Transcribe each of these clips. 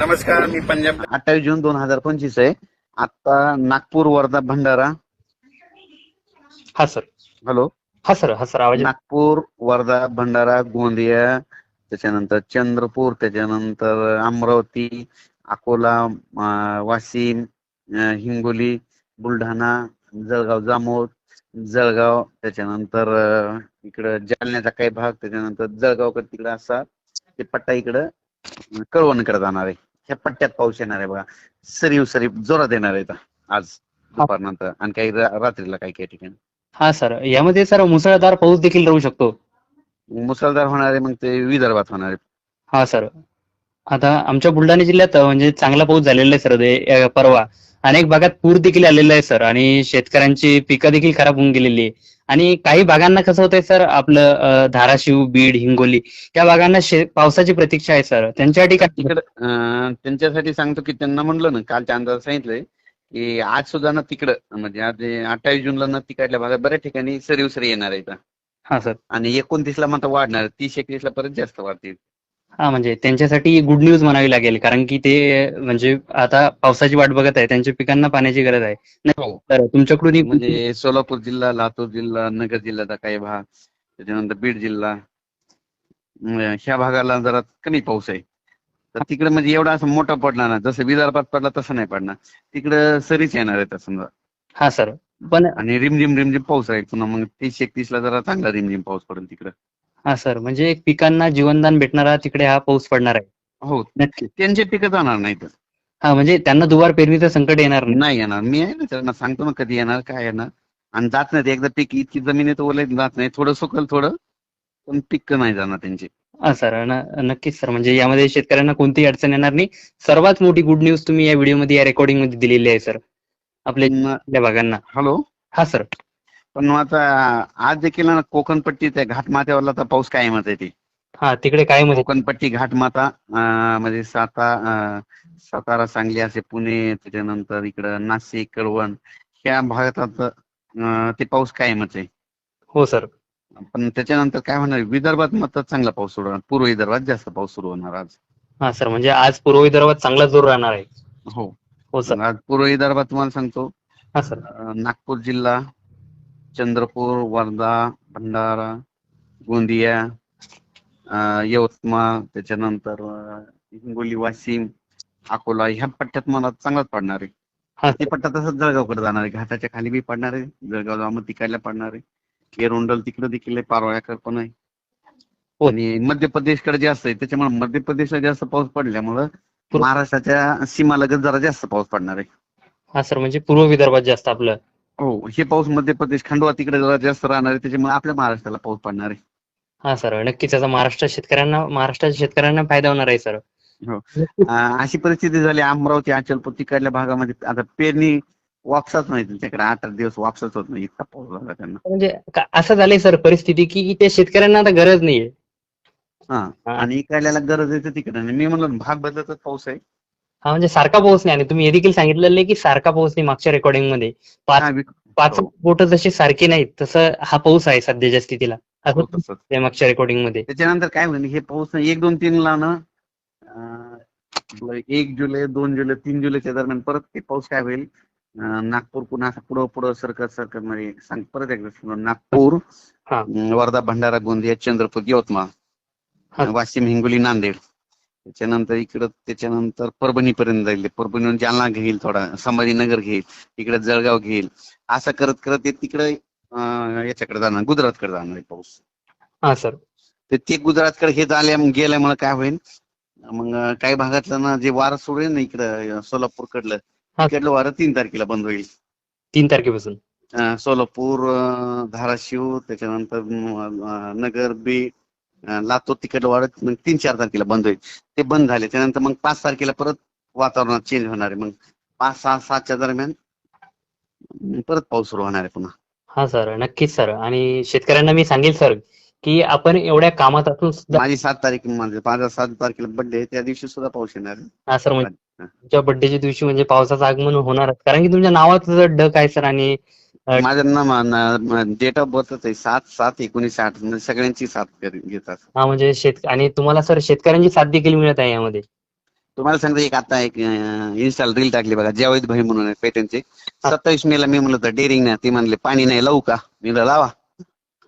नमस्कार मी पंजाब अठ्ठावीस जून दोन हजार पंचवीस आहे. आता नागपूर वर्धा भंडारा. हा सर हॅलो? हा सर हा सर आवाज. नागपूर वर्धा भंडारा गोंदिया त्याच्यानंतर चंद्रपूर त्याच्यानंतर अमरावती अकोला वाशिम हिंगोली बुलढाणा जळगाव जामोद जळगाव त्याच्यानंतर इकडं जालन्याचा काही भाग त्याच्यानंतर जळगाव तिकडं असा ते पट्टा इकडं कळवणकडे जाणार आहे. ह्या पट्ट्यात पाऊस येणार आहे बघा. सरीव सरीव जोरात येणार आहे आज दुपारनंतर आणि काही रा- रात्रीला काही काही ठिकाणी. हा सर. यामध्ये सर मुसळधार पाऊस देखील राहू शकतो. मुसळधार होणार आहे मग ते विदर्भात होणार आहे. हा सर. आता आमच्या बुलढाणा जिल्ह्यात अ, म्हणजे चांगला पाऊस झालेला आहे सर. ते अ, परवा. अनेक भागात पूर देखील आलेला आहे सर आणि शेतकऱ्यांची पिकं देखील खराब होऊन गेलेली आहे आणि काही भागांना कसं होतंय सर आपलं धाराशिव बीड हिंगोली या भागांना पावसाची प्रतीक्षा आहे सर त्यांच्यासाठी काय त्यांच्यासाठी सांगतो की त्यांना म्हणलं ना कालच्या अंदाज सांगितलंय की आज सुद्धा ना तिकडं म्हणजे आज अठ्ठावीस जूनला ना तिकडल्या भागात बऱ्याच ठिकाणी सरीव सरी येणार आहे. हा सर आणि एकोणतीसला मात्र वाढणार. तीस एकवीसला परत जास्त वाढतील हा म्हणजे त्यांच्यासाठी गुड न्यूज म्हणावी लागेल कारण की ते म्हणजे आता पावसाची वाट बघत आहे त्यांच्या पिकांना पाण्याची गरज आहे. नाही हो. तर तुमच्याकडून म्हणजे सोलापूर जिल्हा लातूर जिल्हा नगर जिल्ह्याचा काही भाग त्याच्यानंतर बीड जिल्हा ह्या भागाला जरा कमी पाऊस आहे. तर तिकडे म्हणजे एवढा असं मोठा पडणार ना जसं विदर्भात पडला तसं नाही पडणार. तिकडं सरीच येणार आहे समजा हा सर. पण आणि रिमझिम रिमझिम पाऊस राहील पुन्हा मग तीस एकतीस ला जरा चांगला रिमझिम पाऊस पडेल तिकडं. हा सर. म्हणजे पिकांना जीवनदान भेटणारा तिकडे हा पाऊस पडणार आहे. हो. नक्की. त्यांचे पिकं जाणार नाहीत. हा म्हणजे त्यांना दुबार पेरणीचं संकट येणार नाही. नाही येणार. मी आहे ना त्यांना सांगतो ना कधी येणार काय येणार. आणि जात नाही एकदा पीक इतकी जमिनीत ओले जात नाही. थोडं सुकल थोडं. पण पिक नाही जाणार त्यांचे. हा सर. न- नक्कीच सर. म्हणजे यामध्ये शेतकऱ्यांना कोणतीही अडचण येणार नाही. सर्वात मोठी गुड न्यूज तुम्ही या व्हिडिओमध्ये या रेकॉर्डिंगमध्ये दिलेली आहे सर. आपल्या भागांना. हॅलो हा सर. पण मग आता आज देखील ना कोकणपट्टी त्या घाटमाथ्यावरला तर पाऊस कायमच आहे ते. हा तिकडे काय मध्ये कोकणपट्टी घाटमाता अं, म्हणजे साता अं, सातारा सांगली असे पुणे त्याच्यानंतर इकडं नाशिक कळवण ह्या भागात अं, ते पाऊस कायमच आहे. हो सर. पण त्याच्यानंतर काय होणार विदर्भात मात्र चांगला पाऊस सुरू होणार. पूर्व विदर्भात जास्त पाऊस सुरू होणार आज. हा सर म्हणजे आज पूर्व विदर्भात चांगला जोर राहणार आहे. हो. हो सर. आज पूर्व विदर्भात तुम्हाला सांगतो हा सर. अं, नागपूर जिल्हा चंद्रपूर वर्धा भंडारा गोंदिया यवतमाळ त्याच्यानंतर हिंगोली वाशिम अकोला ह्या पट्ट्यात मला चांगलाच पडणार आहे. हा. ते पट्टा तसंच जळगावकडे जाणार आहे. घाटाच्या खाली बी पडणार आहे. जळगाव जामोद तिकडला पडणार आहे. एरोंडल तिकडे देखील आहे पारोळ्याकडे पण आहे. हो. आणि मध्य प्रदेशकडे जास्त आहे. त्याच्यामुळे मध्य प्रदेशला जास्त पाऊस पडल्यामुळं महाराष्ट्राच्या सीमालगत जरा जास्त पाऊस पडणार आहे. हा सर म्हणजे पूर्व विदर्भात जास्त आपलं. हो हे पाऊस मध्य प्रदेश खंडवा तिकडे जरा जास्त राहणार आहे त्याच्यामुळे आपल्या महाराष्ट्राला पाऊस पडणार आहे. हा सर नक्कीच याचा महाराष्ट्र शेतकऱ्यांना महाराष्ट्राच्या शेतकऱ्यांना फायदा होणार आहे सर. अं, अशी परिस्थिती झाली अमरावती अचलपूर तिकडल्या भागामध्ये आता पेरणी वापसाच नाही त्यांच्याकडे आठ आठ दिवस वापसच होत नाही इतका पाऊस झाला त्यांना. म्हणजे का- असं झालंय सर परिस्थिती की त्या शेतकऱ्यांना आता गरज नाहीये. हा हा. आणि इकडल्याला गरज आहे तर तिकडे नाही. मी म्हणलं भाग बदलतच पाऊस आहे. हा म्हणजे सारखा पाऊस नाही आणि तुम्ही हे देखील सांगितलेलं आहे की सारखा पाऊस नाही मागच्या रेकॉर्डिंगमध्ये पाच हा, पाच हो. बोट जशी सारखी नाहीत तसं हा पाऊस आहे सध्याच्या स्थितीला असं हो, मागच्या रेकॉर्डिंगमध्ये त्याच्यानंतर काय होईल हे पाऊस एक दोन तीन ला ना एक जुलै दोन जुलै तीन जुलैच्या दरम्यान परत ते पाऊस काय होईल नागपूर पुन्हा असं पुढं पुढं सरकत सरकत म्हणजे सांग परत एकदा. नागपूर हा. वर्धा भंडारा गोंदिया चंद्रपूर यवतमाळ हा. वाशिम हिंगोली नांदेड त्याच्यानंतर इकडं त्याच्यानंतर परभणी पर्यंत जाईल ते. परभणीहून जालना घेईल थोडा संभाजीनगर घेईल इकडे जळगाव घेईल. असं करत करत ते तिकडे याच्याकडे जाणार गुजरातकडे जाणार आहे पाऊस. हा सर. तर ते गुजरातकडे हे झाल्या गेल्यामुळे काय होईल? मग काही भागातलं ना जे वारं सुरू आहे ना इकडं सोलापूर कडलं हा. तिकडलं वारं तीन तारखेला बंद होईल. तीन तारखेपासून. सोलापूर धाराशिव त्याच्यानंतर नगर बीड लातूर तिकडलं वारं मग तीन चार तारखेला बंद होईल. ते बंद झाले त्यानंतर मग पाच तारखेला परत वातावरणात चेंज होणार आहे. मग पाच सहा सातच्या दरम्यान परत पाऊस सुरू होणार आहे पुन्हा. हा सर. नक्कीच सर. आणि शेतकऱ्यांना मी सांगेल सर की आपण एवढ्या कामात असून सुद्धा माझी सात तारीख म्हणजे माझा सात तारखेला बर्थडे त्या दिवशी सुद्धा पाऊस येणार आहे. हा सर म्हणजे. तुमच्या बड्डेच्या दिवशी म्हणजे पावसाचं आगमन होणारच. कारण की तुमच्या नावात डक आहे सर आणि माझं ना डेट ऑफ बर्थच आहे सात सात एकोणीसशे आठ. म्हणजे सगळ्यांची साथ घेतात हा म्हणजे शेत आणि तुम्हाला सर शेतकऱ्यांची साथ देखील मिळत आहे यामध्ये? तुम्हाला सांगतो एक आता एक इन्स्टाल रील टाकली बघा जावेद भाई म्हणून पेटनचे सत्तावीस मेला मी म्हणलं तर डेअरिंग ना ती म्हणले पाणी नाही लावू का? मी लावा.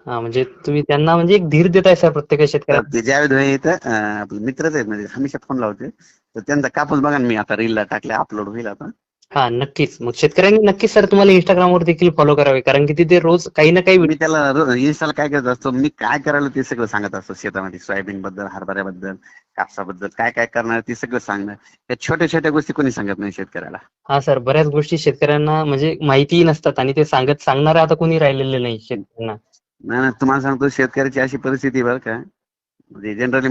हा म्हणजे तुम्ही त्यांना म्हणजे एक धीर देताय सर प्रत्येक तर शेतकऱ्याला? ते जावेद भाई आपले मित्रच आहेत म्हणजे हमेशा फोन लावते. तर त्यांचा कापूस बघा मी आता रीलला टाकले अपलोड होईल आता. हा नक्कीच. मग शेतकऱ्यांनी नक्कीच सर तुम्हाला इंस्टाग्रामवर देखील फॉलो करावे. कारण की तिथे रोज काही ना काही मी त्याला इन्स्टॉल काय करत असतो मी काय करायला ते सगळं सांगत असतो शेतामध्ये. सोयाबीन बद्दल हरभऱ्याबद्दल कापसाबद्दल काय काय करणार ते सगळं सांगणार या छोट्या छोट्या गोष्टी कोणी सांगत नाही शेतकऱ्याला. हा सर बऱ्याच गोष्टी शेतकऱ्यांना म्हणजे माहितीही नसतात आणि ते सांगत सांगणारे आता कोणी राहिलेले नाही शेतकऱ्यांना. नाही नाही, तुम्हाला सांगतो शेतकऱ्याची अशी परिस्थिती आहे बरं का. म्हणजे जनरली